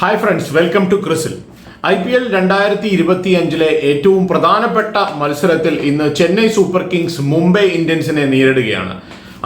Hi friends welcome to ക്രിസിൽ I P L രണ്ടായിരത്തി ഇരുപത്തി അഞ്ചിലെ ഏറ്റവും പ്രധാനപ്പെട്ട മത്സരത്തിൽ ഇന്ന് ചെന്നൈ സൂപ്പർ കിങ്സ് മുംബൈ ഇന്ത്യൻസിനെ നേരിടുകയാണ്.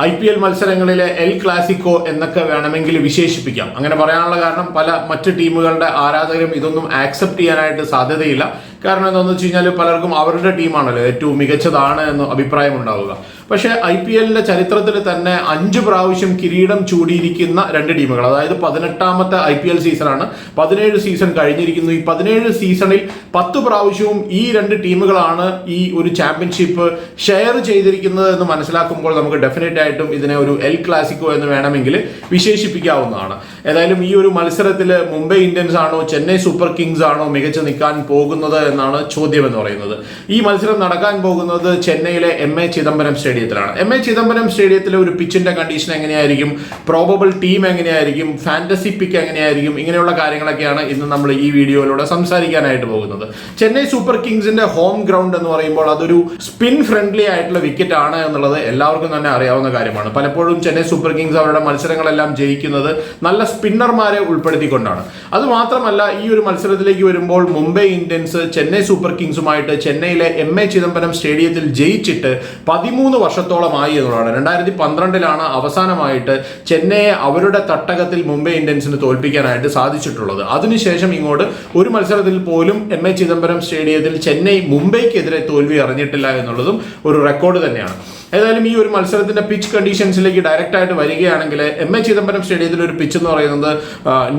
ഐ പി എൽ മത്സരങ്ങളിലെ എൽ ക്ലാസിക്കോ എന്നൊക്കെ വേണമെങ്കിൽ വിശേഷിപ്പിക്കാം. അങ്ങനെ പറയാനുള്ള കാരണം പല മറ്റ് ടീമുകളുടെ ആരാധകരും ഇതൊന്നും ആക്സെപ്റ്റ് ചെയ്യാനായിട്ട് സാധ്യതയില്ല. കാരണം എന്താണെന്ന് വെച്ച് കഴിഞ്ഞാൽ പലർക്കും അവരുടെ ടീമാണല്ലോ ഏറ്റവും മികച്ചതാണ് എന്ന് അഭിപ്രായം ഉണ്ടാവുക പക്ഷേ ഐ പി എല്ലിന്റെ ചരിത്രത്തിൽ തന്നെ അഞ്ച് പ്രാവശ്യം കിരീടം ചൂടിയിരിക്കുന്ന രണ്ട് ടീമുകൾ അതായത് പതിനെട്ടാമത്തെ ഐ പി എൽ സീസണാണ്. പതിനേഴ് സീസൺ കഴിഞ്ഞിരിക്കുന്നു. ഈ പതിനേഴ് സീസണിൽ പത്ത് പ്രാവശ്യവും ഈ രണ്ട് ടീമുകളാണ് ഈ ഒരു ചാമ്പ്യൻഷിപ്പ് ഷെയർ ചെയ്തിരിക്കുന്നത് എന്ന് മനസ്സിലാക്കുമ്പോൾ നമുക്ക് ഡെഫിനറ്റ് ആയിട്ടും ഇതിനെ ഒരു എൽ ക്ലാസിക്കോ എന്ന് വേണമെങ്കിൽ വിശേഷിപ്പിക്കാവുന്നതാണ്. ഏതായാലും ഈ ഒരു മത്സരത്തിൽ മുംബൈ ഇന്ത്യൻസ് ആണോ ചെന്നൈ സൂപ്പർ കിങ്സ് ആണോ മികച്ച നിൽക്കാൻ പോകുന്നത് എന്നാണ് ചോദ്യം എന്ന് പറയുന്നത്. ഈ മത്സരം നടക്കാൻ പോകുന്നത് ചെന്നൈയിലെ എം എ ചിദംബരം സ്റ്റേഡിയത്തിലാണ്. എം എ ചിദംബരം സ്റ്റേഡിയത്തിലെ ഒരു പിച്ചിന്റെ കണ്ടീഷൻ എങ്ങനെയായിരിക്കും? പ്രോബബിൾ ടീം എങ്ങനെയായിരിക്കും? ഫാന്റസി പിക്ക് എങ്ങനെയായിരിക്കും? ഇങ്ങനെയുള്ള കാര്യങ്ങളൊക്കെയാണ് ഇന്ന് നമ്മൾ ഈ വീഡിയോയിലൂടെ സംസാരിക്കാനായിട്ട് പോകുന്നത്. ചെന്നൈ സൂപ്പർ കിങ്സിന്റെ ഹോം ഗ്രൗണ്ട് എന്ന് പറയുമ്പോൾ അതൊരു സ്പിൻ ഫ്രണ്ട്ലി ആയിട്ടുള്ള വിക്കറ്റ് ആണ് എന്നുള്ളത് എല്ലാവർക്കും തന്നെ അറിയാവുന്ന കാര്യമാണ്. പലപ്പോഴും ചെന്നൈ സൂപ്പർ കിങ്സ് അവരുടെ മത്സരങ്ങളെല്ലാം ജയിക്കുന്നത് നല്ല സ്പിന്നർമാരെ ഉൾപ്പെടുത്തിക്കൊണ്ടാണ്. അത് മാത്രമല്ല ഈ ഒരു മത്സരത്തിലേക്ക് വരുമ്പോൾ മുംബൈ ഇന്ത്യൻസ് ചെന്നൈ സൂപ്പർ കിങ്സുമായിട്ട് ചെന്നൈയിലെ എം എ ചിദംബരം സ്റ്റേഡിയത്തിൽ ജയിച്ചിട്ട് പതിമൂന്ന് വർഷത്തോളമായി എന്നുള്ളതാണ്. രണ്ടായിരത്തി പന്ത്രണ്ടിലാണ് അവസാനമായിട്ട് ചെന്നൈയെ അവരുടെ തട്ടകത്തിൽ മുംബൈ ഇന്ത്യൻസിന് തോൽപ്പിക്കാനായിട്ട് സാധിച്ചിട്ടുള്ളത്. അതിനുശേഷം ഇങ്ങോട്ട് ഒരു മത്സരത്തിൽ പോലും എം എ ചിദംബരം സ്റ്റേഡിയത്തിൽ ചെന്നൈ മുംബൈക്കെതിരെ തോൽവി അറിഞ്ഞിട്ടില്ല എന്നുള്ളതും ഒരു റെക്കോർഡ് തന്നെയാണ്. ഏതായാലും ഈ ഒരു മത്സരത്തിന്റെ പിച്ച് കണ്ടീഷൻസിലേക്ക് ഡയറക്റ്റ് ആയിട്ട് വരികയാണെങ്കിൽ എം എ ചിദംബരം സ്റ്റേഡിയത്തിൽ ഒരു പിച്ച് എന്ന് പറയുന്നത്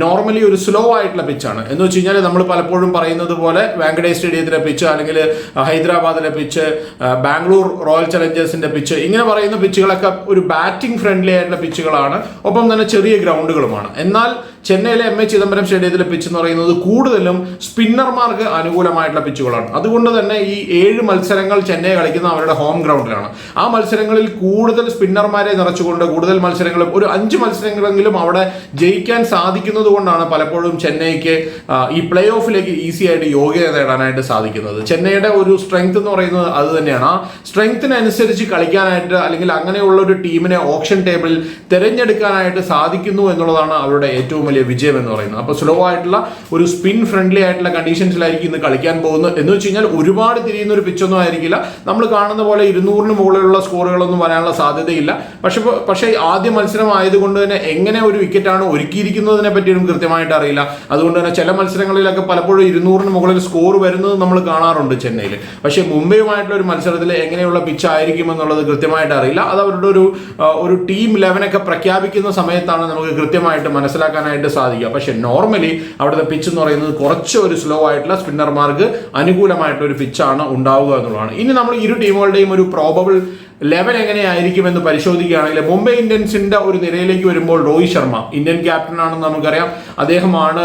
നോർമലി ഒരു സ്ലോ ആയിട്ടുള്ള പിച്ചാണ് എന്ന് വെച്ച് കഴിഞ്ഞാൽ നമ്മൾ പലപ്പോഴും പറയുന്നത് പോലെ വാങ്കഡേ സ്റ്റേഡിയത്തിലെ പിച്ച് അല്ലെങ്കിൽ ഹൈദരാബാദിലെ പിച്ച് ബാംഗ്ലൂർ റോയൽ ചലഞ്ചേഴ്സിന്റെ പിച്ച് ഇങ്ങനെ പറയുന്ന പിച്ചുകളൊക്കെ ഒരു ബാറ്റിംഗ് ഫ്രണ്ട്ലി ആയിട്ടുള്ള പിച്ചുകളാണ് ഒപ്പം തന്നെ ചെറിയ ഗ്രൗണ്ടുകളുമാണ് എന്നാൽ ചെന്നൈയിലെ എം എ ചിദംബരം സ്റ്റേഡിയത്തിലെ പിച്ച് എന്ന് പറയുന്നത് കൂടുതലും സ്പിന്നർമാർക്ക് അനുകൂലമായിട്ടുള്ള പിച്ചുകളാണ് അതുകൊണ്ട് തന്നെ ഈ ഏഴ് മത്സരങ്ങൾ ചെന്നൈ കളിക്കുന്ന അവരുടെ ഹോം ഗ്രൗണ്ടിലാണ് ആ മത്സരങ്ങളിൽ കൂടുതൽ സ്പിന്നർമാരെ നിറച്ചുകൊണ്ട് കൂടുതൽ മത്സരങ്ങളും ഒരു അഞ്ച് മത്സരങ്ങളെങ്കിലും അവിടെ ജയിക്കാൻ സാധിക്കുന്നത് കൊണ്ടാണ് പലപ്പോഴും ചെന്നൈക്ക് ഈ പ്ലേ ഓഫിലേക്ക് ഈസി ആയിട്ട് യോഗ്യത നേടാനായിട്ട് സാധിക്കുന്നത്. ചെന്നൈയുടെ ഒരു സ്ട്രെങ്ത് എന്ന് പറയുന്നത് അത് തന്നെയാണ്. ആ സ്ട്രെങ്ത്തിനനുസരിച്ച് കളിക്കാനായിട്ട് അല്ലെങ്കിൽ അങ്ങനെയുള്ള ഒരു ടീമിനെ ഓപ്ഷൻ ടേബിളിൽ തിരഞ്ഞെടുക്കാനായിട്ട് സാധിക്കുന്നു എന്നുള്ളതാണ് അവരുടെ ഏറ്റവും വലിയ വിജയം എന്ന് പറയുന്നത്. അപ്പോൾ സ്ലോ ആയിട്ടുള്ള ഒരു സ്പിൻ ഫ്രണ്ട്ലി ആയിട്ടുള്ള കണ്ടീഷൻസിലായിരിക്കും ഇന്ന് കളിക്കാൻ പോകുന്നത്. എന്ന് വെച്ച് കഴിഞ്ഞാൽ ഒരുപാട് തിരിയുന്ന ഒരു പിച്ചൊന്നും ആയിരിക്കില്ല. നമ്മൾ കാണുന്ന പോലെ ഇരുന്നൂറിന് മുകളിലുള്ള സ്കോറുകളൊന്നും വരാനുള്ള സാധ്യതയില്ല. പക്ഷെ പക്ഷേ ആദ്യ മത്സരം ആയതുകൊണ്ട് തന്നെ എങ്ങനെ ഒരു വിക്കറ്റാണ് ഒരുക്കിയിരിക്കുന്നതിനെ പറ്റിയും കൃത്യമായിട്ട് അറിയില്ല. അതുകൊണ്ട് തന്നെ ചില മത്സരങ്ങളിലൊക്കെ പലപ്പോഴും ഇരുന്നൂറിന് മുകളിൽ സ്കോർ വരുന്നത് നമ്മൾ കാണാറുണ്ട് ചെന്നൈയിൽ. പക്ഷേ മുംബൈയുമായിട്ടുള്ള ഒരു മത്സരത്തിൽ എങ്ങനെയുള്ള പിച്ച് ആയിരിക്കും എന്നുള്ളത് കൃത്യമായിട്ട് അറിയില്ല. അത് അവരുടെ ഒരു ഒരു ടീം ലെവനൊക്കെ പ്രഖ്യാപിക്കുന്ന സമയത്താണ് നമുക്ക് കൃത്യമായിട്ട് മനസ്സിലാക്കാനായിട്ട് സാധിക്കുക. പക്ഷേ നോർമലി അവിടുത്തെ പിച്ച് എന്ന് പറയുന്നത് കുറച്ച് ഒരു സ്ലോ ആയിട്ടുള്ള സ്പിന്നർമാർക്ക് അനുകൂലമായിട്ടുള്ള ഒരു പിച്ചാണ് ഉണ്ടാവുക എന്നുള്ളതാണ്. ഇനി നമ്മൾ ഇരു ടീമുകളുടെയും ഒരു പ്രോബബിൾ ലെവൽ എങ്ങനെയായിരിക്കും എന്ന് പരിശോധിക്കുകയാണെങ്കിൽ മുംബൈ ഇന്ത്യൻസിന്റെ ഒരു നിരയിലേക്ക് വരുമ്പോൾ രോഹിത് ശർമ്മ ഇന്ത്യൻ ക്യാപ്റ്റൻ ആണെന്ന് നമുക്കറിയാം. അദ്ദേഹമാണ്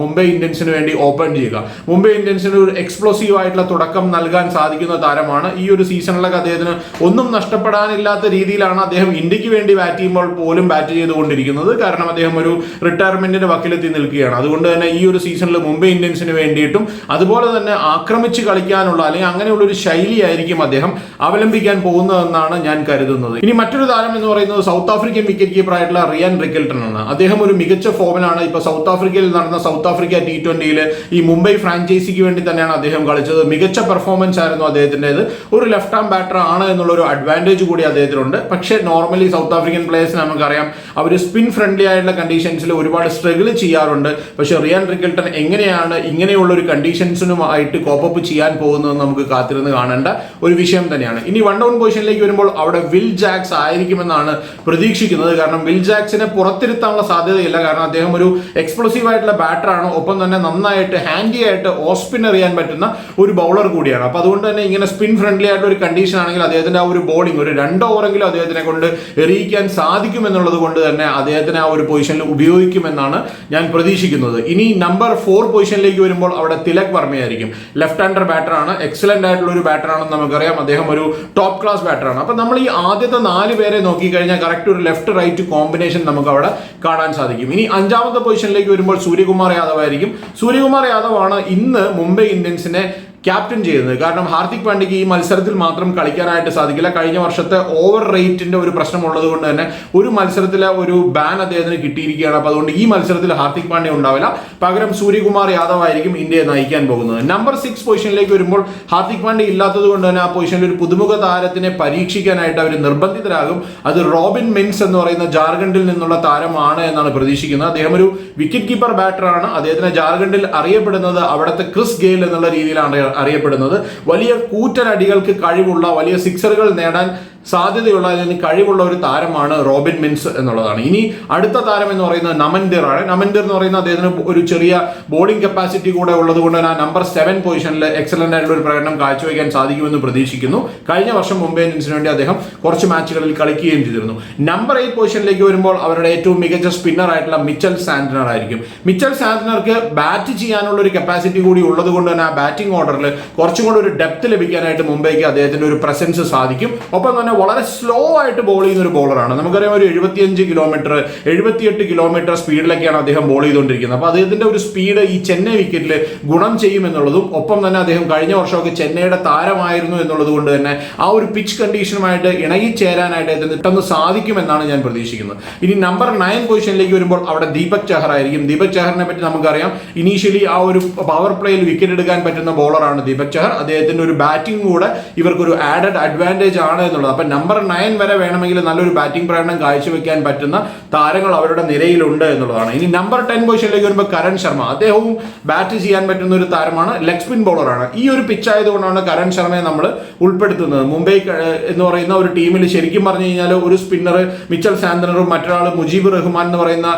മുംബൈ ഇന്ത്യൻസിന് വേണ്ടി ഓപ്പൺ ചെയ്യുക. മുംബൈ ഇന്ത്യൻസിന് ഒരു എക്സ്പ്ലോസീവ് ആയിട്ടുള്ള തുടക്കം നൽകാൻ സാധിക്കുന്ന താരമാണ്. ഈ ഒരു സീസണിലൊക്കെ അദ്ദേഹത്തിന് ഒന്നും നഷ്ടപ്പെടാനില്ലാത്ത രീതിയിലാണ് അദ്ദേഹം ഇന്ത്യയ്ക്ക് വേണ്ടി ബാറ്റ് ചെയ്യുമ്പോൾ പോലും ബാറ്റ് ചെയ്തുകൊണ്ടിരിക്കുന്നത്. കാരണം അദ്ദേഹം ഒരു റിട്ടയർമെന്റിന്റെ വക്കിലെത്തി നിൽക്കുകയാണ്. അതുകൊണ്ട് തന്നെ ഈ ഒരു സീസണിൽ മുംബൈ ഇന്ത്യൻസിന് വേണ്ടിയിട്ടും അതുപോലെ തന്നെ ആക്രമിച്ച് കളിക്കാനുള്ള അല്ലെങ്കിൽ അങ്ങനെയുള്ള ഒരു ശൈലിയായിരിക്കും അദ്ദേഹം അവലംബിക്കാൻ പോകുന്നതെന്നാണ് ഞാൻ കരുതുന്നത്. ഇനി മറ്റൊരു താരം എന്ന് പറയുന്നത് സൗത്ത് ആഫ്രിക്കൻ വിക്കറ്റ് കീപ്പർ ആയിട്ടുള്ള റിയാൻ റിക്കൽട്ടൺ ആണ്. അദ്ദേഹം ഒരു മികച്ച ഫോമിലാണ് ഇപ്പൊ സൗത്ത് ആഫ്രിക്കയിൽ നടന്ന സൗത്ത് ആഫ്രിക്ക ടി ട്വന്റിയിൽ ഈ മുംബൈ ഫ്രാഞ്ചൈസിക്ക് വേണ്ടി തന്നെയാണ് അദ്ദേഹം കളിച്ചത്. മികച്ച പെർഫോമൻസ് ആയിരുന്നു അദ്ദേഹത്തിന്റെത്. ഒരു ലെഫ്റ്റ് ആം ബാറ്റർ ആണ് എന്നുള്ള ഒരു അഡ്വാന്റേജ് കൂടി അദ്ദേഹത്തിനുണ്ട്. പക്ഷേ നോർമലി സൗത്ത് ആഫ്രിക്കൻ പ്ലേയേഴ്സിന് നമുക്കറിയാം അവർ സ്പിൻ ഫ്രണ്ട്ലി ആയിട്ടുള്ള കണ്ടീഷൻസിൽ ഒരുപാട് സ്ട്രഗിൾ ചെയ്യാറുണ്ട്. പക്ഷേ റിയാൻ റിക്കൽട്ടൺ എങ്ങനെയാണ് ഇങ്ങനെയുള്ള ഒരു കണ്ടീഷൻസിനുമായിട്ട് കോപ്പപ്പ് ചെയ്യാൻ പോകുന്നത് നമുക്ക് കാത്തിരുന്ന് കാണേണ്ട ഒരു വിഷയം തന്നെയാണ്. ഇനി വൺ ഡൗൺ പൊസിഷനിലേക്ക് വരുമ്പോൾ അവിടെ വിൽ ജാക്സ് ആയിരിക്കുമെന്നാണ് പ്രതീക്ഷിക്കുന്നത്. കാരണം വിൽ ജാക്സിനെ പുറത്തിരുത്താനുള്ള സാധ്യതയില്ല. കാരണം അദ്ദേഹം ഒരു എക്സ്പ്ലോസീവ് ആയിട്ടുള്ള ബാറ്ററാണ് ഒപ്പം തന്നെ നന്നായിട്ട് ഹാൻഡി ആയിട്ട് ഓഫ് സ്പിൻ എറിയാൻ പറ്റുന്ന ഒരു ബൗളർ കൂടിയാണ്. അപ്പോൾ അതുകൊണ്ട് തന്നെ ഇങ്ങനെ സ്പിൻ ഫ്രണ്ട്ലി ആയിട്ടുള്ള ഒരു കണ്ടീഷൻ ആണെങ്കിൽ അദ്ദേഹത്തിന്റെ ആ ഒരു ബോളിംഗ് ഒരു രണ്ട് ഓവറെങ്കിലും അദ്ദേഹത്തിനെ കൊണ്ട് എറിയിക്കാൻ സാധിക്കും എന്നുള്ളത് കൊണ്ട് തന്നെ അദ്ദേഹത്തിനെ ആ ഒരു പൊസിഷനിൽ ഉപയോഗിക്കുമെന്നാണ് ഞാൻ പ്രതീക്ഷിക്കുന്നത്. ഇനി നമ്പർ ഫോർ പൊസിഷനിലേക്ക് വരുമ്പോൾ അവിടെ തിലക് വർമ്മയായിരിക്കും. ലെഫ്റ്റ് ഹാൻഡർ ബാറ്റർ ആണ്. എക്സലന്റ് ആയിട്ടുള്ള ഒരു ബാറ്ററാണെന്ന് നമുക്കറിയാം. അദ്ദേഹം ഒരു ടോപ്പ് ക്ലാസ് ബാറ്ററാണ് അപ്പൊ നമ്മൾ ഈ ആദ്യത്തെ നാല് പേരെ നോക്കിക്കഴിഞ്ഞാൽ കറക്റ്റ് ഒരു ലെഫ്റ്റ് റൈറ്റ് കോമ്പിനേഷൻ നമുക്ക് അവിടെ കാണാൻ സാധിക്കും. ഇനി അഞ്ചാമത്തെ പൊസിഷനിലേക്ക് വരുമ്പോൾ സൂര്യകുമാർ യാദവ് ആയിരിക്കും സൂര്യകുമാർ യാദവ് ആണ് ഇന്ന് മുംബൈ ഇന്ത്യൻസിനെ ക്യാപ്റ്റൻ ചെയ്യുന്നത്. കാരണം ഹാർദിക് പാണ്ഡ്യയ്ക്ക് ഈ മത്സരത്തിൽ മാത്രം കളിക്കാനായിട്ട് സാധിക്കില്ല. കഴിഞ്ഞ വർഷത്തെ ഓവർ റേറ്റിന്റെ ഒരു പ്രശ്നമുള്ളത് കൊണ്ട് തന്നെ ഒരു മത്സരത്തിലെ ഒരു ബാൻ അദ്ദേഹത്തിന് കിട്ടിയിരിക്കുകയാണ്. അപ്പോൾ അതുകൊണ്ട് ഈ മത്സരത്തിൽ ഹാർദിക് പാണ്ഡ്യ ഉണ്ടാവില്ല. പകരം സൂര്യകുമാർ യാദവ് ആയിരിക്കും ഇന്ത്യയെ നയിക്കാൻ പോകുന്നത്. നമ്പർ സിക്സ് പൊസിഷനിലേക്ക് വരുമ്പോൾ ഹാർദിക് പാണ്ഡ്യ ഇല്ലാത്തത് കൊണ്ട് തന്നെ ആ പൊസിഷനിൽ ഒരു പുതുമുഖ താരത്തിനെ പരീക്ഷിക്കാനായിട്ട് അവർ നിർബന്ധിതരാകും. അത് റോബിൻ മിൻസ് എന്ന് പറയുന്ന ജാർഖണ്ഡിൽ നിന്നുള്ള താരമാണ് എന്നാണ് പ്രതീക്ഷിക്കുന്നത്. അദ്ദേഹം ഒരു വിക്കറ്റ് കീപ്പർ ബാറ്ററാണ് അദ്ദേഹത്തിന് ജാർഖണ്ഡിൽ അറിയപ്പെടുന്നത് അവിടുത്തെ ക്രിസ് ഗെയിൽ എന്നുള്ള രീതിയിലാണ്. അറിയപ്പെടുന്നത്. വലിയ കൂറ്റനടികൾക്ക് കഴിവുള്ള വലിയ സിക്സറുകൾ നേടാൻ സാധ്യതയുള്ള അതിന് കഴിവുള്ള ഒരു താരമാണ് റോബിൻ മിൻസ് എന്നുള്ളതാണ്. ഇനി അടുത്ത താരം എന്ന് പറയുന്നത് നമൻഡിർ ആണ്. നമൻഡിർ എന്ന് പറയുന്ന അദ്ദേഹത്തിന് ഒരു ചെറിയ ബോളിംഗ് കപ്പാസിറ്റി കൂടെ ഉള്ളത് കൊണ്ട് തന്നെ ആ നമ്പർ സെവൻ പൊസിഷനിൽ എക്സലന്റ് ആയിട്ടുള്ള ഒരു പ്രകടനം കാഴ്ചവെക്കാൻ സാധിക്കുമെന്ന് പ്രതീക്ഷിക്കുന്നു. കഴിഞ്ഞ വർഷം മുംബൈ ഇന്ത്യൻസിന് വേണ്ടി അദ്ദേഹം കുറച്ച് മാച്ചുകളിൽ കളിക്കുകയും ചെയ്തിരുന്നു. നമ്പർ എയ്റ്റ് പൊസിഷനിലേക്ക് വരുമ്പോൾ അവരുടെ ഏറ്റവും മികച്ച സ്പിന്നർ ആയിട്ടുള്ള മിച്ചൽ സാന്റ്നർ ആയിരിക്കും. മിച്ചൽ സാന്റ്നർക്ക് ബാറ്റ് ചെയ്യാനുള്ള ഒരു കപ്പാസിറ്റി കൂടി ഉള്ളത് കൊണ്ട് തന്നെ ആ ബാറ്റിംഗ് ഓർഡറിൽ കുറച്ചും കൂടി ഒരു ഡെപ്ത് ലഭിക്കാനായിട്ട് മുംബൈക്ക് അദ്ദേഹത്തിന്റെ ഒരു പ്രസൻസ് സാധിക്കും. ഒപ്പം തന്നെ വളരെ സ്ലോ ആയിട്ട് ബോൾ ചെയ്യുന്ന ഒരു ബോളറാണ് നമുക്കറിയാം ഒരു എഴുപത്തിയഞ്ച് കിലോമീറ്റർ എഴുപത്തിയെട്ട് കിലോമീറ്റർ സ്പീഡിലൊക്കെയാണ് അദ്ദേഹം ബോൾ ചെയ്തുകൊണ്ടിരിക്കുന്നത്. അപ്പോൾ അദ്ദേഹത്തിന്റെ ഒരു സ്പീഡ് ഈ ചെന്നൈ വിക്കറ്റിൽ ഗുണം ചെയ്യുമെന്നുള്ളതും ഒപ്പം തന്നെ അദ്ദേഹം കഴിഞ്ഞ വർഷമൊക്കെ ചെന്നൈയുടെ താരമായിരുന്നു എന്നുള്ളത് കൊണ്ട് തന്നെ ആ ഒരു പിച്ച് കണ്ടീഷനുമായിട്ട് ഇണങ്ങിച്ചേരാനായിട്ട് അദ്ദേഹത്തിന് പെട്ടെന്ന് സാധിക്കുമെന്നാണ് ഞാൻ പ്രതീക്ഷിക്കുന്നത്. ഇനി നമ്പർ നയൻ പൊസിഷനിലേക്ക് വരുമ്പോൾ അവിടെ ദീപക് ചഹർ ആയിരിക്കും. ദീപക് ചഹറിനെ പറ്റി നമുക്കറിയാം. ഇനീഷ്യലി ആ ഒരു പവർ പ്ലേയിൽ വിക്കറ്റ് എടുക്കാൻ പറ്റുന്ന ബോളറാണ് ദീപക് ചഹർ. അദ്ദേഹത്തിന്റെ ഒരു ബാറ്റിംഗ് കൂടെ ഇവർക്കൊരു ആഡഡ് അഡ്വാന്റേജ് ആണ് എന്നുള്ളത് അപ്പൊ നമ്പർ നയൻ വരെ വേണമെങ്കിൽ നല്ലൊരു ബാറ്റിംഗ് പ്രകടനം കാഴ്ചവെക്കാൻ പറ്റുന്ന താരങ്ങൾ അവരുടെ നിരയിലുണ്ട് എന്നുള്ളതാണ്. ഇനി നമ്പർ ടെൻ പൊസിഷനിലേക്ക് വരുമ്പോൾ കരൺ ശർമ്മ. അദ്ദേഹവും ബാറ്റ് ചെയ്യാൻ പറ്റുന്ന ഒരു താരമാണ് ലെഗ് സ്പിൻ ബോളറാണ് ഈ ഒരു പിച്ച് ആയതുകൊണ്ടാണ് കരൺ ശർമ്മയെ നമ്മൾ ഉൾപ്പെടുത്തുന്നത്. മുംബൈ എന്ന് പറയുന്ന ഒരു ടീമിൽ ശരിക്കും പറഞ്ഞു കഴിഞ്ഞാൽ ഒരു സ്പിന്നർ മിച്ചൽ സാന്തനറും മറ്റൊരാൾ മുജീബ് റഹ്മാൻ എന്ന് പറയുന്ന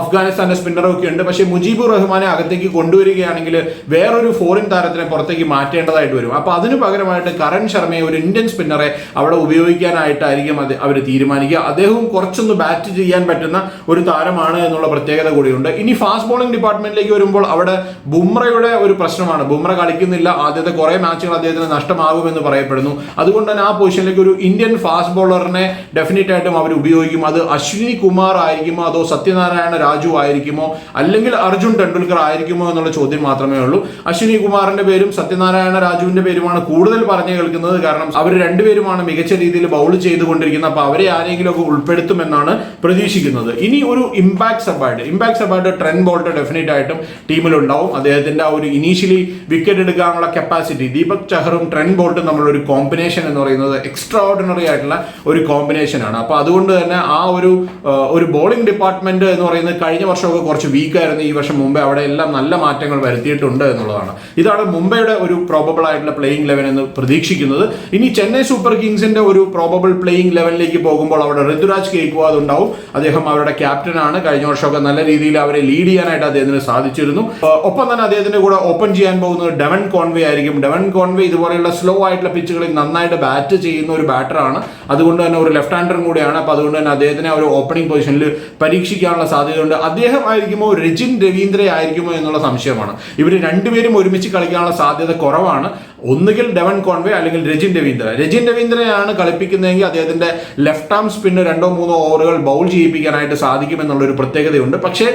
അഫ്ഗാനിസ്ഥാന്റെ സ്പിന്നറും ഒക്കെ ഉണ്ട്. പക്ഷേ മുജീബ് റഹ്മാനെ അകത്തേക്ക് കൊണ്ടുവരികയാണെങ്കിൽ വേറൊരു ഫോറിൻ താരത്തിനെ പുറത്തേക്ക് മാറ്റേണ്ടതായിട്ട് വരും. അപ്പൊ അതിന് പകരമായിട്ട് കരൺ ശർമ്മയെ ഒരു ഇന്ത്യൻ സ്പിന്നറെ അവിടെ ഉപയോഗിക്കാനായിട്ടായിരിക്കും അത് അവർ തീരുമാനിക്കുക. അദ്ദേഹവും കുറച്ചൊന്ന് ബാറ്റ് ചെയ്യാൻ പറ്റുന്ന ഒരു താരമാണ് എന്നുള്ള പ്രത്യേകത കൂടിയുണ്ട്. ഇനി ഫാസ്റ്റ് ബോളിംഗ് ഡിപ്പാർട്ട്മെന്റിലേക്ക് വരുമ്പോൾ അവിടെ ബുംറയുടെ ഒരു പ്രശ്നമാണ്. ബുംറ കളിക്കുന്നില്ല. ആദ്യത്തെ കുറെ മാച്ചുകൾ അദ്ദേഹത്തിന് നഷ്ടമാകുമെന്ന് പറയപ്പെടുന്നു. അതുകൊണ്ട് തന്നെ ആ പൊസിഷനിലേക്ക് ഒരു ഇന്ത്യൻ ഫാസ്റ്റ് ബോളറിനെ ഡെഫിനറ്റ് ആയിട്ടും അവർ ഉപയോഗിക്കും. അത് അശ്വിനി കുമാർ ആയിരിക്കുമോ? അതോ സത്യനാരായണ രാജു ആയിരിക്കുമോ? അല്ലെങ്കിൽ അർജുൻ ടെണ്ടുൽക്കർ ആയിരിക്കുമോ എന്നുള്ള ചോദ്യം മാത്രമേ ഉള്ളൂ. അശ്വിനി കുമാറിന്റെ പേരും സത്യനാരായണ രാജുവിന്റെ പേരുമാണ് കൂടുതൽ പറഞ്ഞു കേൾക്കുന്നത്. കാരണം അവർ രണ്ടുപേരുമാണ് മികച്ച രീതിയിൽ ബൗൾ ചെയ്തുകൊണ്ടിരിക്കുന്നത് അപ്പോൾ അവരെ ആരെങ്കിലും ഒക്കെ ഉൾപ്പെടുത്തുമെന്നാണ് പ്രതീക്ഷിക്കുന്നത്. ഇനി ഒരു ഇമ്പാക്ട് സബായിട്ട് ഇമ്പാക്ട് സബായിട്ട് ട്രെൻ ബോൾട്ട് ഡെഫിനറ്റ് ആയിട്ടും ടീമിലുണ്ടാവും. അദ്ദേഹത്തിന്റെ ആ ഒരു ഇനീഷ്യലി വിക്കറ്റ് എടുക്കാനുള്ള കപ്പാസിറ്റി ദീപക് ചഹറും ട്രെൻ ബോൾട്ടും നമ്മളൊരു കോമ്പിനേഷൻ എന്ന് പറയുന്നത് എക്സ്ട്രാ ഓർഡിനറി ആയിട്ടുള്ള ഒരു കോമ്പിനേഷൻ ആണ്. അപ്പോൾ അതുകൊണ്ട് തന്നെ ആ ഒരു ഒരു ബോളിംഗ് ഡിപ്പാർട്ട്മെന്റ് എന്ന് പറയുന്നത് കഴിഞ്ഞ വർഷമൊക്കെ കുറച്ച് വീക്കായിരുന്നു ഈ വർഷം മുമ്പേ അവിടെ എല്ലാം നല്ല മാറ്റങ്ങൾ വരുത്തിയിട്ടുണ്ട് എന്നുള്ളതാണ്. ഇതാണ് മുംബൈയുടെ ഒരു പ്രോബബിൾ ആയിട്ടുള്ള പ്ലേയിങ് ലെവൻ എന്ന് പ്രതീക്ഷിക്കുന്നത്. ഇനി ചെന്നൈ സൂപ്പർ കിങ്സിന്റെ ഒരു പ്രോബബിൾ പ്ലേയിങ് ലെവലിലേക്ക് പോകുമ്പോൾ അവിടെ ഋതുരാജ് കേക്വാദ് ഉണ്ടാവും. അദ്ദേഹം അവരുടെ ക്യാപ്റ്റനാണ് കഴിഞ്ഞ വർഷമൊക്കെ നല്ല രീതിയിൽ അവരെ ലീഡ് ചെയ്യാനായിട്ട് അദ്ദേഹത്തിന് സാധിച്ചിരുന്നു. ഒപ്പം തന്നെ അദ്ദേഹത്തിന്റെ കൂടെ ഓപ്പൺ ചെയ്യാൻ പോകുന്നത് ഡെവൻ കോൺവേ ആയിരിക്കും. ഡെവൻ കോൺവേ ഇതുപോലെയുള്ള സ്ലോ ആയിട്ടുള്ള പിച്ചുകളിൽ നന്നായിട്ട് ബാറ്റ് ചെയ്യുന്ന ഒരു ബാറ്ററാണ് അതുകൊണ്ട് തന്നെ ഒരു ലെഫ്റ്റ് ഹാൻഡറും കൂടിയാണ്. അപ്പോൾ അതുകൊണ്ട് തന്നെ അദ്ദേഹത്തിനെ ഒരു ഓപ്പണിംഗ് പൊസിഷനിൽ പരീക്ഷിക്കാനുള്ള സാധ്യതയുണ്ട്. അദ്ദേഹം ആയിരിക്കുമോ രജിൻ രവീന്ദ്ര ആയിരിക്കുമോ എന്നുള്ള സംശയമാണ്. ഇവർ രണ്ടുപേരും ഒരുമിച്ച് കളിക്കാനുള്ള സാധ്യത കുറവാണ്. ഒന്നുകിൽ ഡെവൻ കോൺവേ അല്ലെങ്കിൽ രജിൻ രവീന്ദ്ര രജിൻ രവീന്ദ്രയാണ് കളിപ്പിക്കുന്നതെങ്കിൽ അദ്ദേഹത്തിന്റെ ലെഫ്റ്റ് ആം സ്പിന്ന് രണ്ടോ മൂന്നോ ഓവറുകൾ ബൗൾ ചെയ്യിപ്പിക്കാനായിട്ട് സാധിക്കുമെന്നുള്ള ഒരു പ്രത്യേകതയുണ്ട്. പക്ഷേ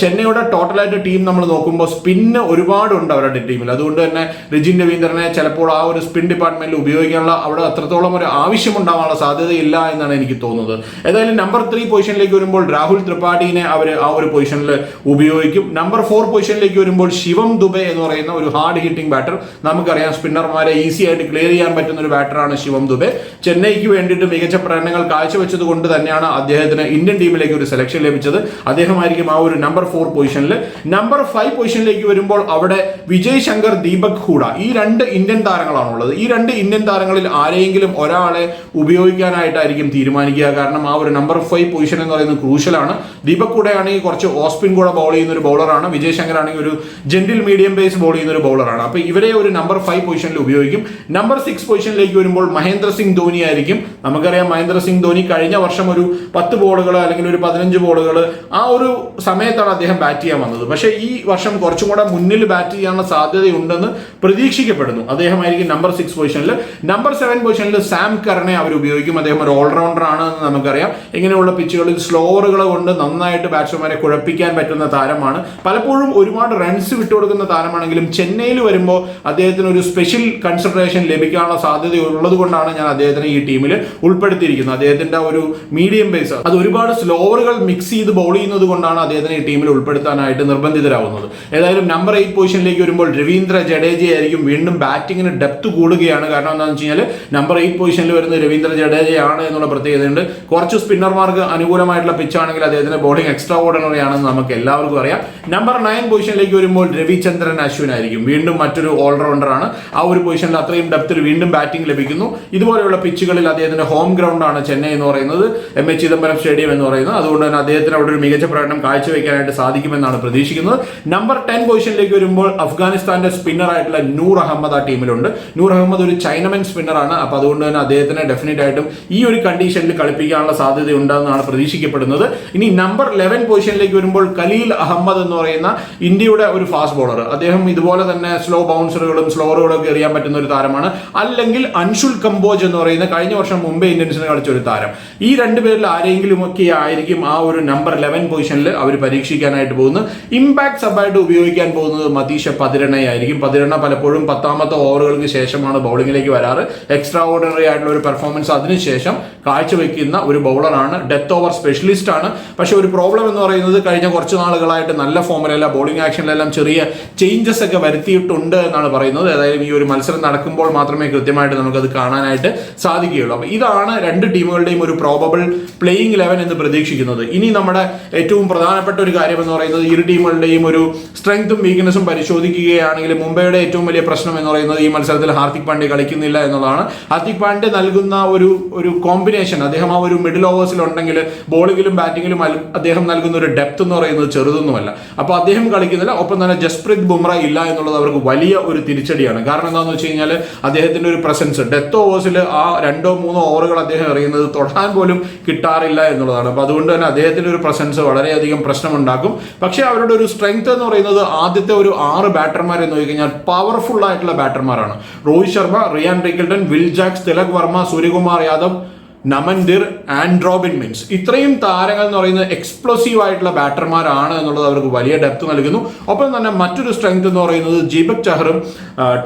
ചെന്നൈയുടെ ടോട്ടലായിട്ട് ടീം നമ്മൾ നോക്കുമ്പോൾ സ്പിന്ന് ഒരുപാടുണ്ട് അവരുടെ ടീമിൽ. അതുകൊണ്ട് തന്നെ രജിൻ രവീന്ദ്രനെ ചിലപ്പോൾ ആ ഒരു സ്പിൻ ഡിപ്പാർട്ട്മെന്റിൽ ഉപയോഗിക്കാനുള്ള അവിടെ അത്രത്തോളം ഒരു ആവശ്യമുണ്ടാവാനുള്ള സാധ്യതയില്ല എന്നാണ് എനിക്ക് തോന്നുന്നത്. ഏതായാലും നമ്പർ ത്രീ പൊസിഷനിലേക്ക് വരുമ്പോൾ രാഹുൽ ത്രിപാഠിനെ അവർ ആ ഒരു പൊസിഷനിൽ ഉപയോഗിക്കും. നമ്പർ ഫോർ പൊസിഷനിലേക്ക് വരുമ്പോൾ ശിവം ദുബെ എന്ന് പറയുന്ന ഒരു ഹാർഡ് ഹിറ്റിംഗ് ബാറ്റർ നമുക്കറിയാം. സ്പിന്നർമാരെ ഈസി ആയിട്ട് ക്ലിയർ ചെയ്യാൻ പറ്റുന്ന ഒരു ബാറ്ററാണ് ശിവം ദുബെ. ചെന്നൈക്ക് വേണ്ടിയിട്ട് മികച്ച പ്രകടനങ്ങൾ കാഴ്ചവെച്ചത് കൊണ്ട് തന്നെയാണ് അദ്ദേഹത്തിന് ഇന്ത്യൻ ടീമിലേക്ക് ഒരു സെലക്ഷൻ ലഭിച്ചത്. അദ്ദേഹമായിരിക്കും ആ ഒരു നമ്പർ ഫോർ പൊസിഷനിൽ നമ്പർ ഫൈവ് പൊസിഷനിലേക്ക് വരുമ്പോൾ അവിടെ വിജയ് ശങ്കർ ദീപക് ഹൂഡ ഈ രണ്ട് ഇന്ത്യൻ താരങ്ങളാണ് ഉള്ളത്. ഈ രണ്ട് ഇന്ത്യൻ താരങ്ങളിൽ ആരെയെങ്കിലും ഒരാളെ ഉപയോഗിക്കാനായിട്ടായിരിക്കും തീരുമാനിക്കുക. കാരണം ആ ഒരു നമ്പർ ഫൈവ് പൊസിഷൻ എന്ന് പറയുന്നത് ക്രൂഷ്യലാണ് ദീപക് കൂടെ ആണെങ്കിൽ കുറച്ച് ഓസ്പിൻ കൂടെ ബോൾ ചെയ്യുന്ന ഒരു ബൗളറാണ് വിജയ് ശങ്കർ ആണെങ്കിൽ ഒരു ജെന്റിൽ മീഡിയം ബേസ് ബോൾ ചെയ്യുന്ന ഒരു ബൗളറാണ് അപ്പൊ ഇവരെ ഒരു നമ്പർ ഫൈവ് ഫൈവ് പൊസിഷനിൽ ഉപയോഗിക്കും. നമ്പർ സിക്സ് പൊസിഷനിലേക്ക് വരുമ്പോൾ മഹേന്ദ്ര സിംഗ് ധോനി ആയിരിക്കും. നമുക്കറിയാം മഹേന്ദ്ര സിംഗ് ധോനി കഴിഞ്ഞ വർഷം ഒരു പത്ത് ബോളുകൾ അല്ലെങ്കിൽ ഒരു പതിനഞ്ച് ബോളുകൾ ആ ഒരു സമയത്താണ് അദ്ദേഹം ബാറ്റ് ചെയ്യാൻ വന്നത്. പക്ഷേ ഈ വർഷം കുറച്ചും കൂടെ മുന്നിൽ ബാറ്റ് ചെയ്യാനുള്ള സാധ്യതയുണ്ടെന്ന് പ്രതീക്ഷിക്കപ്പെടുന്നു. അദ്ദേഹമായിരിക്കും നമ്പർ സിക്സ് പൊസിഷനിൽ നമ്പർ സെവൻ പൊസിഷനിൽ സാം കറിനെ അവർ ഉപയോഗിക്കും. അദ്ദേഹം ഒരു ഓൾറൗണ്ടർ ആണ് എന്ന് നമുക്കറിയാം. ഇങ്ങനെയുള്ള പിച്ചുകളിൽ സ്ലോവറുകൾ കൊണ്ട് നന്നായിട്ട് ബാറ്റ്സ്മാരെ കുഴപ്പിക്കാൻ പറ്റുന്ന താരമാണ്. പലപ്പോഴും ഒരുപാട് റൺസ് വിട്ടുകൊടുക്കുന്ന താരമാണെങ്കിലും ചെന്നൈയിൽ വരുമ്പോൾ അദ്ദേഹത്തിന് ഒരു സ്പെഷ്യൽ കൺസിഡറേഷൻ ലഭിക്കാനുള്ള സാധ്യത ഉള്ളത് കൊണ്ടാണ് ഞാൻ അദ്ദേഹത്തിനെ ഈ ടീമിൽ ഉൾപ്പെടുത്തിയിരിക്കുന്നത്. അദ്ദേഹത്തിന്റെ ഒരു മീഡിയം ബേസ് അത് ഒരുപാട് സ്ലോവറുകൾ മിക്സ് ചെയ്ത് ബൗൾ ചെയ്യുന്നത് കൊണ്ടാണ് അദ്ദേഹത്തിനെ ഈ ടീമിൽ ഉൾപ്പെടുത്താനായിട്ട് നിർബന്ധിതരാകുന്നത് ഏതായാലും നമ്പർ എയ്റ്റ് പൊസിഷനിലേക്ക് വരുമ്പോൾ രവീന്ദ്ര ജഡേജ ആയിരിക്കും വീണ്ടും ബാറ്റിങ്ങിന് ഡെപ്ത് കൂടുകയാണ്. കാരണം എന്താണെന്ന് വെച്ച് കഴിഞ്ഞാൽ നമ്പർ എയ്റ്റ് പൊസിഷനിൽ വരുന്ന രവീന്ദ്ര ജഡേജയാണ് എന്നുള്ള പ്രത്യേകതയുണ്ട്. കുറച്ച് സ്പിന്നർമാർക്ക് അനുകൂലമായിട്ടുള്ള പിച്ചാണെങ്കിൽ അദ്ദേഹത്തിന്റെ ബോളിംഗ് എക്സ്ട്രാ ഓർഡിനറി ആണെന്ന് നമുക്ക് എല്ലാവർക്കും അറിയാം. നമ്പർ നയൻ പൊസിഷനിലേക്ക് വരുമ്പോൾ രവിചന്ദ്രൻ അശ്വിൻ ആയിരിക്കും. വീണ്ടും മറ്റൊരു ഓൾറൗണ്ടർ ആണ്. ആ ഒരു പൊസിഷനിൽ അത്രയും ഡെപ്തിൽ വീണ്ടും ബാറ്റിംഗ് ലഭിക്കുന്നു. ഇതുപോലെയുള്ള പിച്ചുകളിൽ അദ്ദേഹത്തിന്റെ ഹോം ഗ്രൗണ്ടാണ് ചെന്നൈ എന്ന് പറയുന്നത്. എം എച്ച് ചിദംബരം സ്റ്റേഡിയം എന്ന് പറയുന്നത്. അതുകൊണ്ട് തന്നെ അദ്ദേഹത്തിന് അവിടെ ഒരു മികച്ച പ്രകടനം കാഴ്ചവെക്കാനായിട്ട് സാധിക്കുമെന്നാണ് പ്രതീക്ഷിക്കുന്നത്. നമ്പർ ടെൻ പൊസിഷനിലേക്ക് വരുമ്പോൾ അഫ്ഗാനിസ്ഥാന്റെ സ്പിന്നർ ആയിട്ടുള്ള നൂർ അഹമ്മദ് ആ ടീമിലുണ്ട് നൂർ അഹമ്മദ് ഒരു ചൈനമൻ സ്പിന്നറാണ് അപ്പോൾ അതുകൊണ്ട് തന്നെ അദ്ദേഹത്തിന് ഡെഫിനറ്റ് ആയിട്ടും ഈ ഒരു കണ്ടീഷനിൽ കളിപ്പിക്കാനുള്ള സാധ്യത ഉണ്ടെന്നാണ് പ്രതീക്ഷിക്കപ്പെടുന്നത്. ഇനി നമ്പർ ലെവൻ പൊസിഷനിലേക്ക് വരുമ്പോൾ കലീൽ അഹമ്മദ് എന്ന് പറയുന്ന ഇന്ത്യയുടെ ഒരു ഫാസ്റ്റ് ബോളർ അദ്ദേഹം ഇതുപോലെ തന്നെ സ്ലോ ബൗൺസറുകളും സ്ലോറുകളും ഒക്കെ എറിയാൻ പറ്റുന്ന ഒരു താരമാണ്. അല്ലെങ്കിൽ അൻഷുൽ കമ്പോജ് എന്ന് പറയുന്ന കഴിഞ്ഞ വർഷം മുംബൈ ഇന്ത്യൻസിന് കളിച്ച ഒരു താരം. ഈ രണ്ട് പേരിൽ ആരെങ്കിലും ഒക്കെ ആയിരിക്കും ആ ഒരു നമ്പർ ലെവൻ പൊസിഷനിൽ അവർ പരീക്ഷിക്കാനായിട്ട് പോകുന്നത്. ഇമ്പാക്ട് സബായിട്ട് ഉപയോഗിക്കാൻ പോകുന്നത് മതീഷ പതിരണയായിരിക്കും. പതിരണ പലപ്പോഴും പത്താമത്തെ ഓവറുകൾക്ക് ശേഷമാണ് ബൗളിങ്ങിലേക്ക് വരാറ്. എക്സ്ട്രാ ഓർഡിനറി ആയിട്ടുള്ള ഒരു പെർഫോമൻസ് അതിനുശേഷം കാഴ്ചവെക്കുന്ന ഒരു ബൗളറാണ് ഡെത്ത് ഓവർ സ്പെഷ്യലിസ്റ്റ് ആണ്. പക്ഷെ ഒരു പ്രോബ്ലം എന്ന് പറയുന്നത് കഴിഞ്ഞ കുറച്ച് നാളുകളായിട്ട് നല്ല ഫോമിലല്ല ബോളിംഗ് ആക്ഷനിലെല്ലാം ചെറിയ ചേഞ്ചസ് ഒക്കെ വരുത്തിയിട്ടുണ്ട് എന്നാണ് പറയുന്നത്. അതായത് ഈ ഒരു മത്സരം നടക്കുമ്പോൾ മാത്രമേ കൃത്യമായിട്ട് നമുക്കത് കാണാനായിട്ട് സാധിക്കുകയുള്ളൂ. അപ്പോൾ ഇതാണ് രണ്ട് ടീമുകളുടെയും ഒരു പ്രോബബിൾ പ്ലേയിങ് ലെവൻ എന്ന് പ്രതീക്ഷിക്കുന്നത്. ഇനി നമ്മുടെ ഏറ്റവും പ്രധാനപ്പെട്ട ഒരു കാര്യം എന്ന് പറയുന്നത് ഇരു ടീമുകളുടെയും ഒരു സ്ട്രെങ്ത്തും വീക്ക്നെസ്സും പരിശോധിക്കുകയാണെങ്കിൽ മുംബൈയുടെ ഏറ്റവും വലിയ പ്രശ്നം എന്ന് പറയുന്നത് ഈ മത്സരത്തിൽ ഹാർദിക് പാണ്ഡ്യ കളിക്കുന്നില്ല എന്നുള്ളതാണ്. ഹാർദിക് പാണ്ഡ്യ നൽകുന്ന ഒരു ഒരു കോമ്പിനേഷൻ അദ്ദേഹം ആ ഒരു മിഡിൽ ഓവേഴ്സിൽ ഉണ്ടെങ്കിൽ ബോളിങ്ങിലും ബാറ്റിങ്ങിലും അദ്ദേഹം നൽകുന്ന ഒരു ഡെപ്ത് എന്ന് പറയുന്നത് ചെറുതൊന്നുമല്ല. അപ്പോൾ അദ്ദേഹം കളിക്കുന്നില്ല ഒപ്പം തന്നെ ജസ്പ്രീത് ബുംറ ഇല്ല എന്നുള്ളത് അവർക്ക് വലിയ ഒരു തിരിച്ചടിയാണ്. കാരണം എന്താണെന്ന് വെച്ച് കഴിഞ്ഞാൽ അദ്ദേഹത്തിന്റെ ഒരു പ്രസൻസ് ഡെത്ത് ഓവേഴ്സിൽ ആ രണ്ടോ മൂന്നോ ഓവറുകൾ അദ്ദേഹം എറിയുന്നത് തൊടാൻ പോലും കിട്ടാറില്ല എന്നുള്ളതാണ്. അപ്പോൾ അതുകൊണ്ട് തന്നെ അദ്ദേഹത്തിന്റെ ഒരു പ്രസൻസ് വളരെയധികം പ്രശ്നമുണ്ടാക്കും. പക്ഷേ അവരുടെ ഒരു സ്ട്രെങ്ത് എന്ന് പറയുന്നത് ആദ്യത്തെ ഒരു ആറ് ബാറ്റർമാർ എന്ന് നോക്കിക്കഴിഞ്ഞാൽ പവർഫുൾ ആയിട്ടുള്ള ബാറ്റർമാരാണ് Rohit Sharma Ryan Rickelton Will Jacks Tilak Varma Suryakumar Yadav Naman Dhir and Robin Minz ഇത്രയും താരങ്ങൾ എന്ന് പറയുന്നത് എക്സ്പ്ലോസീവ് ആയിട്ടുള്ള ബാറ്റർമാരാണ് എന്നുള്ളത് അവർക്ക് വലിയ ഡെപ്ത് നൽകുന്നു. ഒപ്പം തന്നെ മറ്റൊരു സ്ട്രെങ്ത് എന്ന് പറയുന്നത് ജീബക് ചഹറും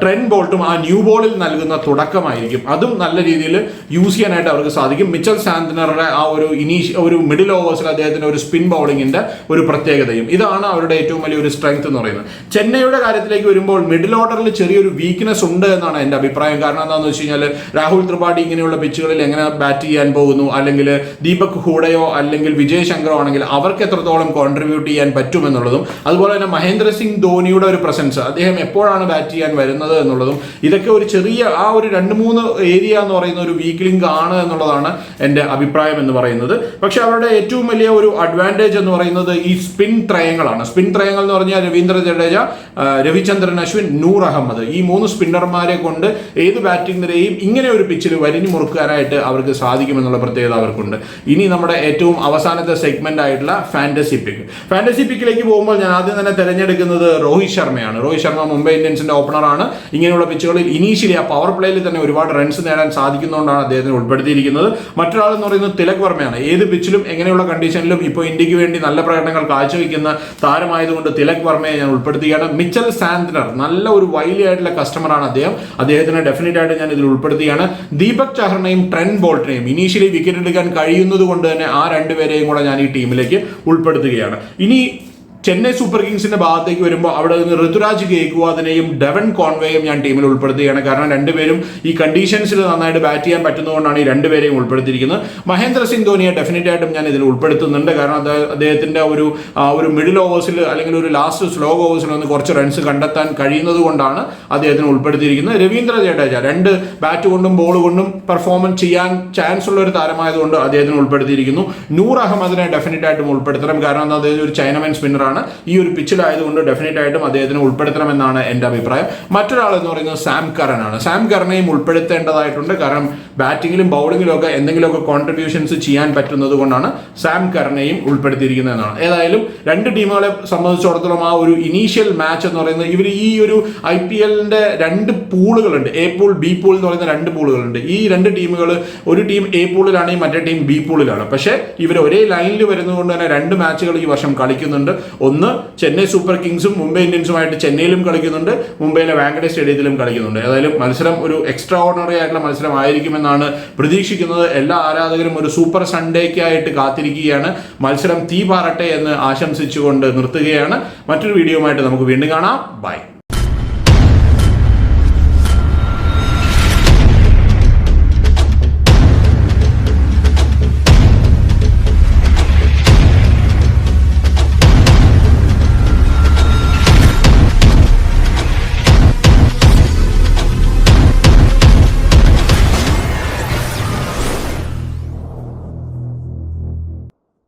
ട്രെൻ ബോൾട്ടും ആ ന്യൂ ബോളിൽ നൽകുന്ന തുടക്കമായിരിക്കും. അതും നല്ല രീതിയിൽ യൂസ് ചെയ്യാനായിട്ട് അവർക്ക് സാധിക്കും. മിച്ചൽ സാന്ത്നറുടെ ആ ഒരു ഇനീഷ് ഒരു മിഡിൽ ഓവേഴ്സിൽ അദ്ദേഹത്തിന്റെ ഒരു സ്പിൻ ബൗളിങ്ങിന്റെ ഒരു പ്രത്യേകതയും. ഇതാണ് അവരുടെ ഏറ്റവും വലിയ ഒരു സ്ട്രെങ്ത് എന്ന് പറയുന്നത്. ചെന്നൈയുടെ കാര്യത്തിലേക്ക് വരുമ്പോൾ മിഡിൽ ഓർഡറിൽ ചെറിയൊരു വീക്ക്നെസ് ഉണ്ട് എന്നാണ് എന്റെ അഭിപ്രായം. കാരണം എന്താണെന്ന് വെച്ച് കഴിഞ്ഞാൽ രാഹുൽ ത്രിപാഠി ഇങ്ങനെയുള്ള പിച്ചുകളിൽ എങ്ങനെ ബാറ്റ് ചെയ്യാൻ പോകുന്നു. അല്ലെങ്കിൽ ദീപക് ഹൂഡയോ അല്ലെങ്കിൽ വിജയ് ശങ്കറോ ആണെങ്കിൽ അവർക്ക് എത്രത്തോളം കോൺട്രിബ്യൂട്ട് ചെയ്യാൻ പറ്റുമെന്നുള്ളതും അതുപോലെ തന്നെ മഹേന്ദ്ര സിംഗ് ധോണിയുടെ ഒരു പ്രസൻസ് അദ്ദേഹം എപ്പോഴാണ് ബാറ്റ് ചെയ്യാൻ വരുന്നത് എന്നുള്ളതും ഇതൊക്കെ ഒരു ചെറിയ ആ ഒരു രണ്ട് മൂന്ന് ഏരിയ എന്ന് പറയുന്ന ഒരു വീക്ക് ലിങ്ക് ആണ് എന്നുള്ളതാണ് എന്റെ അഭിപ്രായം എന്ന് പറയുന്നത്. പക്ഷേ അവരുടെ ഏറ്റവും വലിയ ഒരു അഡ്വാന്റേജ് എന്ന് പറയുന്നത് ഈ സ്പിൻ ത്രയങ്ങളാണ്. സ്പിൻ ത്രയങ്ങൾ എന്ന് പറഞ്ഞാൽ രവീന്ദ്ര ജഡേജ രവിചന്ദ്രൻ അശ്വിൻ നൂർ അഹമ്മദ്. ഈ മൂന്ന് സ്പിന്നർമാരെ കൊണ്ട് ഏത് ബാറ്റിംഗ് നിരയും ഇങ്ങനെ ഒരു പിച്ചിൽ വരിഞ്ഞു മുറുക്കാനായിട്ട് അവർക്ക് സാധിക്കുമെന്നുള്ള പ്രത്യേകത അവർക്കുണ്ട്. ഇനി നമ്മുടെ ഏറ്റവും അവസാനത്തെ സെഗ്മെന്റ് ആയിട്ടുള്ള ഫാന്റസി പിക്ക് ഫാന്റസി പിക്കിലേക്ക് പോകുമ്പോൾ ഞാൻ ആദ്യം തന്നെ തിരഞ്ഞെടുക്കുന്നത് രോഹിത് ശർമ്മയാണ്. രോഹിത് ശർമ്മ മുംബൈ ഇന്ത്യൻസിന്റെ ഓപ്പണറാണ് ഇങ്ങനെയുള്ള പിച്ചുകളിൽ ഇനീഷ്യലി ആ പവർ പ്ലേയിൽ തന്നെ ഒരുപാട് റൺസ് നേടാൻ സാധിക്കുന്നതുകൊണ്ടാണ് അദ്ദേഹത്തിന് ഉൾപ്പെടുത്തിയിരിക്കുന്നത്. മറ്റൊരാൾ എന്ന് പറയുന്നത് തിലക് വർമ്മയാണ്. ഏത് പിച്ചിലും എങ്ങനെയുള്ള കണ്ടീഷനിലും ഇപ്പോൾ ഇന്ത്യയ്ക്ക് വേണ്ടി നല്ല പ്രകടനങ്ങൾ കാഴ്ചവെക്കുന്ന താരമായതുകൊണ്ട് തിലക് വർമ്മയെ ഞാൻ ഉൾപ്പെടുത്തുകയാണ്. മിച്ചൽ സാന്ത്നർ നല്ല ഒരു വൈലി ആയിട്ടുള്ള കസ്റ്റമറാണ് അദ്ദേഹം. അദ്ദേഹത്തിന് ഡെഫിനറ്റ് ആയിട്ട് ഞാൻ ഇതിൽ ഉൾപ്പെടുത്തുകയാണ്. ദീപക് ചഹറിനെയും ട്രെൻ ബോൾട്ടിനെയും ഇനീഷ്യലി വിക്കറ്റ് എടുക്കാൻ കഴിയുന്നത് കൊണ്ട് തന്നെ ആ രണ്ടുപേരെയും കൂടെ ഞാൻ ഈ ടീമിലേക്ക് ഉൾപ്പെടുത്തുകയാണ്. ഇനി ചെന്നൈ സൂപ്പർ കിങ്സിന്റെ ഭാഗത്തേക്ക് വരുമ്പോൾ അവിടെ നിന്ന് ഋതുരാജ് ഗേക്വാദിനെയും ഡെവൻ കോൺവേയും ഞാൻ ടീമിൽ ഉൾപ്പെടുത്തുകയാണ്. കാരണം രണ്ടുപേരും ഈ കണ്ടീഷൻസിൽ നന്നായിട്ട് ബാറ്റ് ചെയ്യാൻ പറ്റുന്നതുകൊണ്ടാണ് ഈ രണ്ടുപേരെയും ഉൾപ്പെടുത്തിയിരിക്കുന്നത്. മഹേന്ദ്ര സിംഗ് ധോണിയെ ഡെഫിനറ്റ് ആയിട്ടും ഞാൻ ഇതിൽ ഉൾപ്പെടുത്തുന്നുണ്ട്. കാരണം അദ്ദേഹത്തിന്റെ ഒരു ഒരു മിഡിൽ ഓവേഴ്സിൽ അല്ലെങ്കിൽ ഒരു ലാസ്റ്റ് സ്ലോ ഓവേഴ്സിൽ ഒന്ന് കുറച്ച് റൺസ് കണ്ടെത്താൻ കഴിയുന്നത് കൊണ്ടാണ് അദ്ദേഹത്തിന് ഉൾപ്പെടുത്തിയിരിക്കുന്നത്. രവീന്ദ്ര ജഡേജ രണ്ട് ബാറ്റ് കൊണ്ടും ബോൾ കൊണ്ടും പെർഫോമൻസ് ചെയ്യാൻ ചാൻസ് ഉള്ള ഒരു താരമായതുകൊണ്ട് അദ്ദേഹത്തിന് ഉൾപ്പെടുത്തിയിരിക്കുന്നു. നൂർ അഹമ്മദിനെ ഡെഫിനറ്റ് ആയിട്ടും ഉൾപ്പെടുത്തണം. കാരണം അദ്ദേഹം ഒരു ചൈനമൻ സ്പിന്നറാണ് ആളാണ് ഈ ഒരു പിച്ചിലായതുകൊണ്ട് ഡെഫിനറ്റ് ആയിട്ടും അദ്ദേഹത്തിനെ ഉൾപ്പെടുത്തണമെന്നാണ് എന്റെ അഭിപ്രായം. മറ്റൊരാൾ എന്ന് പറയുന്നത് സാം കറൻ ആണ് സാം കറനെയും ഉൾപ്പെടുത്തേണ്ടതായിട്ടുണ്ട്. കാരണം ബാറ്റിങ്ങിലും ബൗളിങ്ങിലും ഒക്കെ എന്തെങ്കിലുമൊക്കെ കോൺട്രിബ്യൂഷൻസ് ചെയ്യാൻ പറ്റുന്നത് കൊണ്ടാണ് സാം കറനെയും ഉൾപ്പെടുത്തിയിരിക്കുന്നതെന്നാണ്. ഏതായാലും രണ്ട് ടീമുകളെ സംബന്ധിച്ചിടത്തോളം ആ ഒരു ഇനീഷ്യൽ മാച്ച് എന്ന് പറയുന്നത് ഇവർ ഈ ഒരു ഐ പി എല്ലിന്റെ രണ്ട് പൂളുകളുണ്ട്. എ പൂൾ ബി പൂൾ എന്ന് പറയുന്ന രണ്ട് പൂളുകളുണ്ട്. ഈ രണ്ട് ടീമുകൾ ഒരു ടീം എ പൂളിലാണെങ്കിൽ മറ്റേ ടീം ബി പൂളിലാണ് പക്ഷേ ഇവർ ഒരേ ലൈനിൽ വരുന്നതുകൊണ്ട് തന്നെ രണ്ട് മാച്ചുകൾ ഈ വർഷം കളിക്കുന്നുണ്ട്. ഒന്ന് ചെന്നൈ സൂപ്പർ കിങ്സും മുംബൈ ഇന്ത്യൻസുമായിട്ട് ചെന്നൈയിലും കളിക്കുന്നുണ്ട് മുംബൈയിലെ വാങ്കഡേ സ്റ്റേഡിയത്തിലും കളിക്കുന്നുണ്ട്. ഏതായാലും മത്സരം ഒരു എക്സ്ട്രാ ഓർഡിനറി ആയിട്ടുള്ള മത്സരമായിരിക്കുമെന്നാണ് പ്രതീക്ഷിക്കുന്നത്. എല്ലാ ആരാധകരും ഒരു സൂപ്പർ സൺഡേക്കായിട്ട് കാത്തിരിക്കുകയാണ്. മത്സരം തീ പാറട്ടെ എന്ന് ആശംസിച്ചുകൊണ്ട് നിർത്തുകയാണ്. മറ്റൊരു വീഡിയോയുമായിട്ട് നമുക്ക് വീണ്ടും കാണാം. ബൈ.